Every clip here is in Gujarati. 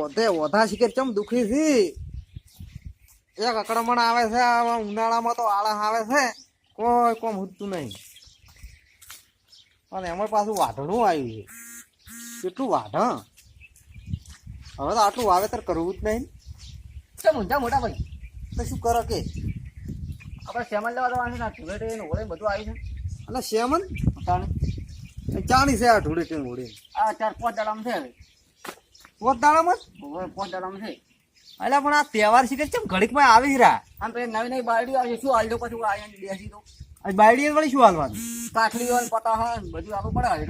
વધે વધા શીખે ચમ દુખી છે? એક અકડમણ આવે છે ઉનાળામાં તો આળસ આવે છે. કોઈ કોમ હૂતું નહીં. અને એમાં પાછું વાઢણું આવ્યું છે. કેટલું વાઢણ? હવે તો આટલું વાવેતર કરવું જ નહીં. ચમ ઊંધા મોટા ભાઈ? તો શું કરો કે? આપણે સેમન લેવા જવાનું છે ને ધૂળેટી હોળી બધું આવ્યું અને સેમન છે તાણે ચાણી છે આ ઢોળી ટીન હોળી આ ચાર પાંચ દાડામાં છે હવે. પોત દાડામાં છે. એટલે પણ આ તહેવાર શીખે છે ઘડીક ઘડીકમાં આવી રહ્યા? આમ તો નવી નવી બારડી આવશે શું હાલજો પછી આવીને બેસી તો આ બાયડી વળી શું હાલવાનું? કાઠલીઓ ને બધું આપવું પડે હવે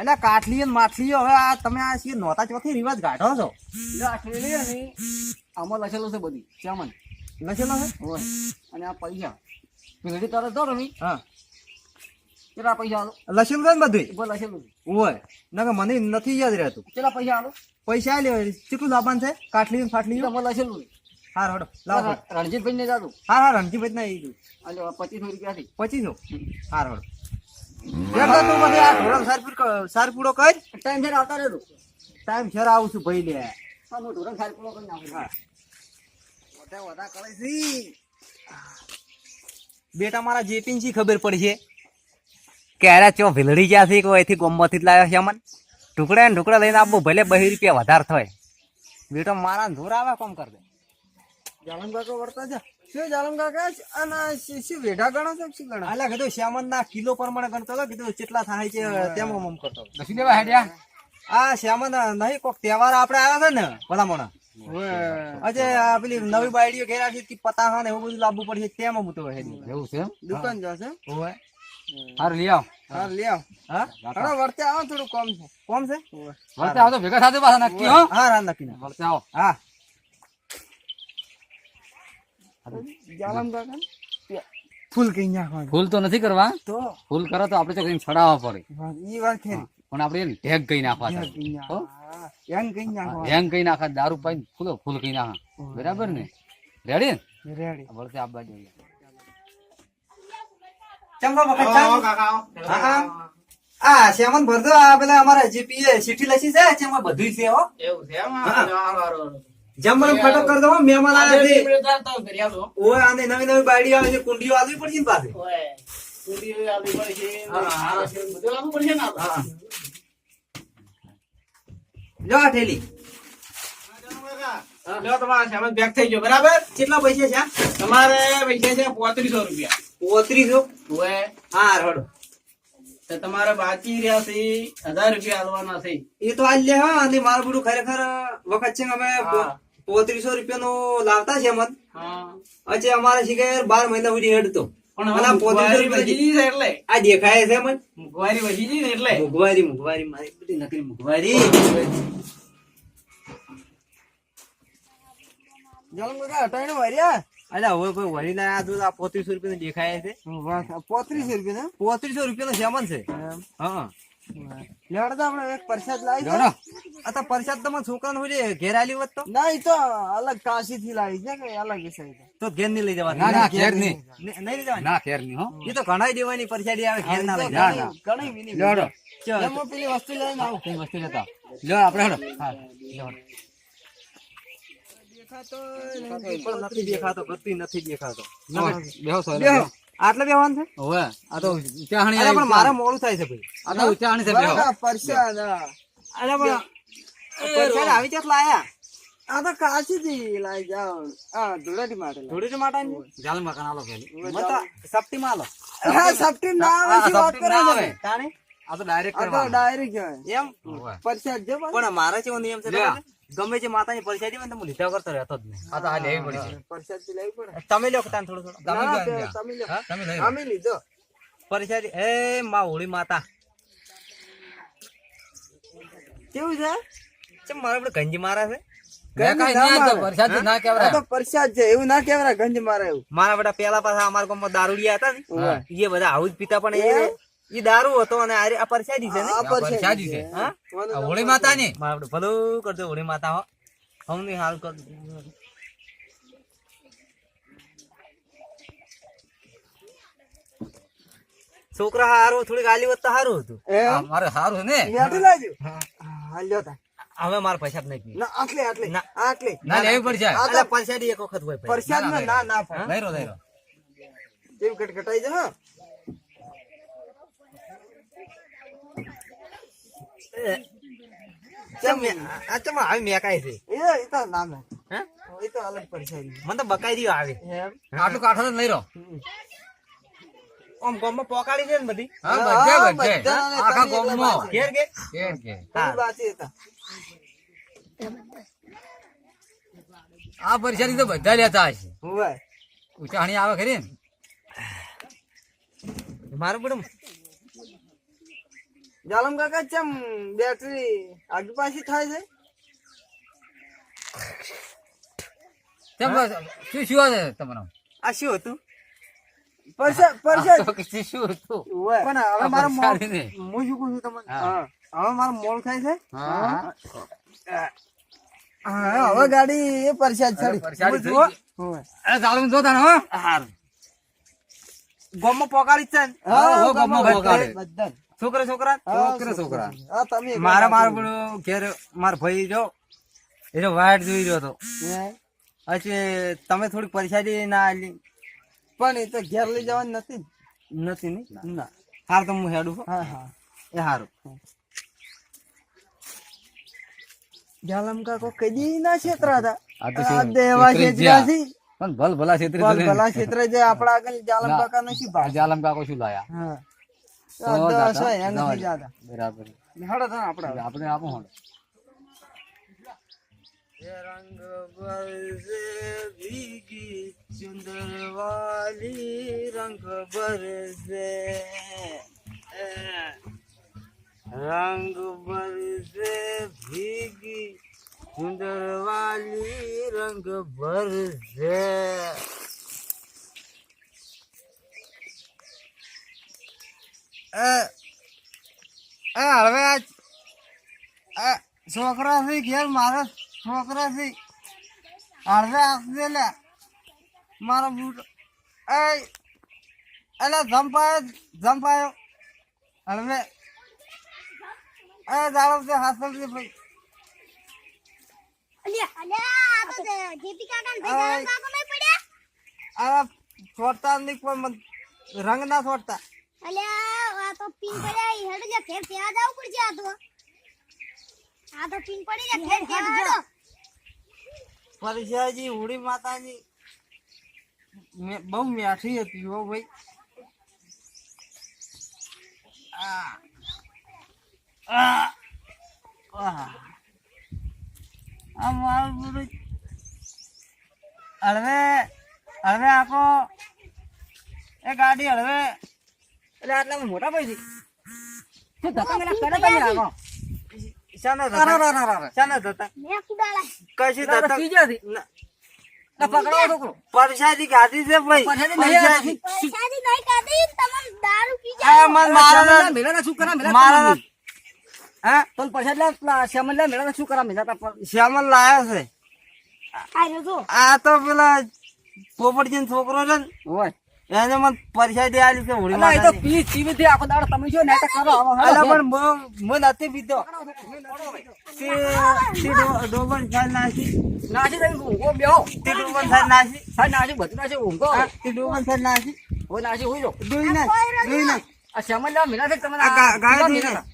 એટલે કાઠલી માછલીઓ હવે આ તમે આ શી નોતા ચોથી રિવાજ ગાઢો છો? આમાં લખેલો છે બધી. સેમન લખેલો છે? હોય. અને આ પૈસા. પેલી તરત દો રમી હા. કેટલા પૈસા આલો? લખેલું છે ને બધું લખેલું હોય. ના મને નથી યાદ રહેતું. કેટલા પૈસા આલો? પૈસા લે કેટલું લાવવાનું છે? કાટલી ફાટલી મને લખેલું હાર હડો લાવો રણજીતભાઈ ને જાતું હાર હાર રણજીતભાઈ ના એ એટલે પચીસો રૂપિયાથી પચીસો? હાર હડો સારપુડો કર. ટાઈમ છે આવતા રહેતો ટાઈમ ફેર આવું છું ભાઈ લે. હા હું ખાલી કરી નાખું. હા. વધા વધા કરે છે. બેટા મારા જેપીન શી ખબર પડી છે. કે ચો ભીલડી ગયા છે કે અહીંથી ગોમમાંથી જ લાવ્યા છે અમન? ટુકડા ને ટુકડા લઈને આપવું ભલે બહી રૂપિયા વધારે થાય. બેટો મારા ધૂર આવે કોમ કર દે. જાલમ કાકા વર્તા છે શું જાલમ કાકા અને શું વેઢા ગણો છે શું ગણો? અલ્યા કીધું શ્યામન ના કિલો પ્રમાણે ગણતો હતો કીધું કેટલા થાય છે તેમ મમ કરતો હતો. દેવા હેડ્યા? આ શ્યામન નહીં કોક તહેવાર આપણે આવ્યા છે ને ભલામણ. અજે આ પેલી નવી બાયડીઓ ઘેર આવી હતી પતાહા ને એવું બધું લાવવું પડશે તેમાં હું તો હેડી એવું છે દુકાન જશે? ઓય. હારું લઈ આવ હા લે આવ હા? વર્તે આવો થોડું કોમ છે. કોમ છે? વળતે આવો તો ભેગા સાથે પાછા નક્કી હો. હા હા નક્કી ના. આવો. હા. જાલમ કાકા ફૂલ કઈ નાખવાનું ફૂલ તો નથી કરવા. તો? ફૂલ કરો તો આપણે તો કઈ છડાવવા પડે. ઈ વાત ખરી પણ આપણે એને ઢેક કઈ નાખવા હો? યંગ કઈ નાખવા હેંગ કઈ નાખા દારૂ પાઈ ફૂલો ફૂલ કઈ નાખા બરાબર ને? રેડી રેડી વળતે આપવા જોઈએ ચંપા વખત ચાલ. હા હા. આ શ્યામન ભરતો આ પેલા અમારા જીપીએ ચીઠી લખી છે જેમાં બધું છે હો. જમણ ફટો કર દો મહેમાન આવે છે. ઓય આને નવી નવી બાડી આવે છે કુંડીઓ આવવી પડશે ને પાસે હા. લો આ ઠેલી. બરાબર? કેટલા પૈસા છે? તમારે પૈસા છે પોત્રીસો રૂપિયા. પોત્રીસો ઓએ. હા રડો તો તમારે બાકી રહ્યા છે હજાર રૂપિયા આલવાના છે. એ તો આજ લે હા અને મારું બધું ખરેખર વખત છે અમે પોત્રીસો રૂપિયા નો લાવતા છે મત હા. અમારે શીખે બાર મહિના સુધી હેડતો પણ આ પોત્રીસો રૂપિયા એટલે. આ દેખાય છે મત મોંઘવારી વધી જઈ ને એટલે. મોંઘવારી મોંઘવારી મારી બધી નકરી મોંઘવારી જલમ કાકા હટાઈને વર્યા. અલ્યા હવે કોઈ વળી ના આ આ પોત્રીસો રૂપિયા દેખાય છે? પોત્રીસો રૂપિયા પોત્રીસો રૂપિયા નો સામાન છે હા. લેવડતા આપણે એક પ્રસાદ લાવી લેવડો. આ તો પ્રસાદ તમે છોકરાને હોય ઘેર આલી હોત તો? ના એ તો અલગ કાશી થી લાવી છે કે અલગ છે તો. તો ઘેર નહીં લઈ જવા ના ના ઘેર નહીં. નહીં લઈ જવાની? ના ઘેર નહીં હો. એ તો ઘણા દેવાની પરસાડી આવે ઘેર ના લઈ ના, ના. ઘણી મિની લેવડો. ચલો. એમ હું પેલી વસ્તુ લઈને આવું. કઈ વસ્તુ લેતા? લ્યો આપણે હા લેવડો. પણ નથી દેખાતો ગતિ નથી દેખાતો. બેહો છો, બેહો. આટલે બેહવાનું છે? ઓવે આ તો ઉચાહણી અરે પણ મારે મોડું થાય છે ભાઈ. આ તો ઉચાહણી છે બેહો. પરસાદ. અરે પણ પરસાદ આવી ચાત લાયા? આ તો કાશી થી લાવી જાઓ. હા ધૂળેટી માટે લાવી. માટે જાલ મકાન આલો પેલી. સપ્તી માં આલો. હા સપ્ટી ના આવે વાત સપ્ટી કરો ના ને. આવે. તાણે? આ તો ડાયરેક્ટ આ તો ડાયરેક્ટ એમ? પરસાદ છે પણ મારે કેવો નિયમ છે? ગમે છે માતાની પરસાદી હોય ને તો હું લીધા કરતો રહેતો જ નહીં. આ તો આ લેવી પડી પરસાદ લેવી પડે. તમે લો તાન થોડો થોડો. તમે. તમે લો તમે લો. અમે લીધો. પરસાદી. એ માં હોળી માતા. કેવું છે? ચમ મારા પર ગંજી મારે છે? મેં મારા. બધા પેલા પાછા અમારા ગામમાં દારૂડિયા હતા ને એ બધા આવું જ પીતા પણ એ દારૂ હતો અને આ પરસાદી છે પરસાદી છે. હા? આ હોળી માતા ને મારું ભલું કરજો હોળી માતા હો. હું હાલ કર છોકરા હારું થોડીક આલી હોત હારું હતું. મારે સારું ને? બેઠું લાવજો હા. તા હવે મારા પૈસા જ નહીં ના આટલે આટલે ના. આટલે. ના લેવી પડશે આટલે પરસાદી એક વખત હોય. પરસાદ ના, ના ના, ના. ના ભાઈ લઈ રહ્યો લઈ જેમ કટકટાઈ છે મને તો બકાઈ રહ્યો આવે. એમ? કાઠો તો લઈ આમ ગામમાં પોકાડી છે ને બધી? હા હા, બધે બધે. બધાને આખા તમે એકલા ઘેર ઘેર? ઘેર ઘેર. થોડી બાકી હતા આ પરેશાની તો બધા લેતા હશે. હોય ઉચાણી આવે ખરી ને? મારું બધું જાલમ કાકા ચમ બેટરી આગી પાછી થાય છે? ચમ શું શું આવે તમારો? આ શું હતું? પરસે કશું શું હતું? પણ હવે મારો મોલ હું શું કહું છું તમને? હવે મારો મોલ થાય છે? હા. હવે ગાડી એ પરસાદ છડી. હોય. અરે જાલમ જો તને હો. હારું. ગામમાં પોકાડી છે હા, ગામમાં ગામમાં બધા. છોકરા છોકરા? છોકરા, છોકરા. મારા મારા. ઘેર મારા ભાઈ જો એ જો વાઈટ જોઈ રહ્યો હતો? પછી તમે થોડીક પરેશાની ના આલી. પણ એ તો ઘેર લઈ જવાની નથી નથી ને? ના. હાર તો હું હેડું હા. હા એ હારું. જાલમ કાકો કદી ના છેતરા હતા. આ તો દેવા છેતરી પણ ભલ ભલા છેતરી ભલ ભલા ક્ષેત્ર જે આપડા આગળ જાલમ કાકા નથી જાલમ કાકો શું લાયા? હા. દસ દાદા, હોય, એનાથી જવા દે. જ્યાદા. બરાબર હેડો તો આપડા આપણે આપો હોડો. રંગ બરસે ભીગી ચુંદર વાલી રંગ બરસે રંગ બરસે ભીગી ચુંદર વાલી રંગ બરસે એ એ હવે આ આ છોકરા છે ઘેર મારા છોકરા છે અડધે આપજે લે મારો બૂટ એ એટલે જંપાયો જંપાયો હવે એ જાળો છે હાથલ છે ભાઈ અલ્યા અલ્યા આ તો જેપી કાકા ને ભાઈ જાલમ કાકો નહીં પડ્યા આ છોડતા નહીં કોઈ મન રંગ ના છોડતા અલ્યા આ તો પિન પડ્યા હેડ જા ફેર ફેરા જાવ પડશે આ તો. આ તો પિન પડી જા ફેર ફેર જો પરિષાજી ઉડી માતાજી. મે- બહુ મીઠી હતી હો ભાઈ. આ. આ. આહ. આ મારું બધું હળવે હળવે આખો એ ગાડી હળવે. એટલે આટલા મોટા પૈસી શું ધક્કા મેલા કરે તમે આખો શાના ધક્કા? શાના ધક્કા? કશી ધક્કા? ના. પકડો છોકરો. પરસાદી ખાધી છે ભાઈ. પરસાદી નહીં પરસાદી. પૈસાથી નહીં કાઢી તમામ દારૂ પી આ જાવ મન મારા મેળાના શું કરા મારા હે? પણ પૈસા લે શ્યામલ લે મેળાના શું કરા મેળા શ્યામલ લાયો છે. આ તો પેલા પોપટજી છોકરો છે ને. હોય એને મને પરસાદી આલી કે હોળી એ તો. પી પીવી થી આખો દાડો તમે જો નાટક કરો. અલા, પણ બહુ- હું નથી પીતો તે તે ડોબન ખાલ નાસી. નાસી તમે ઊંઘો બેહો. તે ડોબન સાલ નાસી? હા નાસી બધું નાસી ઊંઘો. તે ડોબન સાલ નાસી? હોય નાસી હોય જો દોઈ ના દોઈ ના આ સમજ લે મિલા થી તમને આ ગાય નાખ.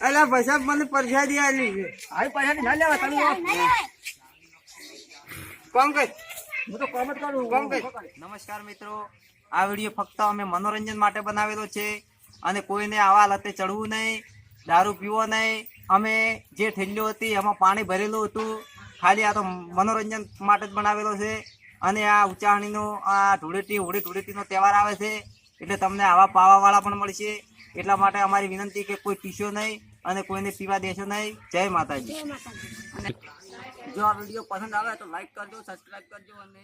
અલા ભાઈ મને દે આલી છે. આવી પૈસા ના લેવા તમે કોમ કર. હું તો કોમ જ કરું. કોમ કર. નમસ્કાર મિત્રો. આ વીડિયો ફક્ત અમે મનોરંજન માટે બનાવેલો છે અને કોઈને આવા લતે ચડવું નહીં દારૂ પીવો નહીં. અમે જે ઠેલીઓ હતી એમાં પાણી ભરેલું હતું. ખાલી આ તો મનોરંજન માટે જ બનાવેલો છે. અને આ ઉચાણીનો આ ધૂળેટી હોળી ધૂળેટીનો તહેવાર આવે છે. એટલે તમને આવા પાવાવાળા પણ મળશે. એટલા માટે અમારી વિનંતી કે કોઈ પીશો નહીં અને કોઈને પીવા દેશો નહીં. જય માતાજી. જો આ વીડિયો પસંદ આવે તો લાઈક કરજો સબસ્ક્રાઈબ કરજો અને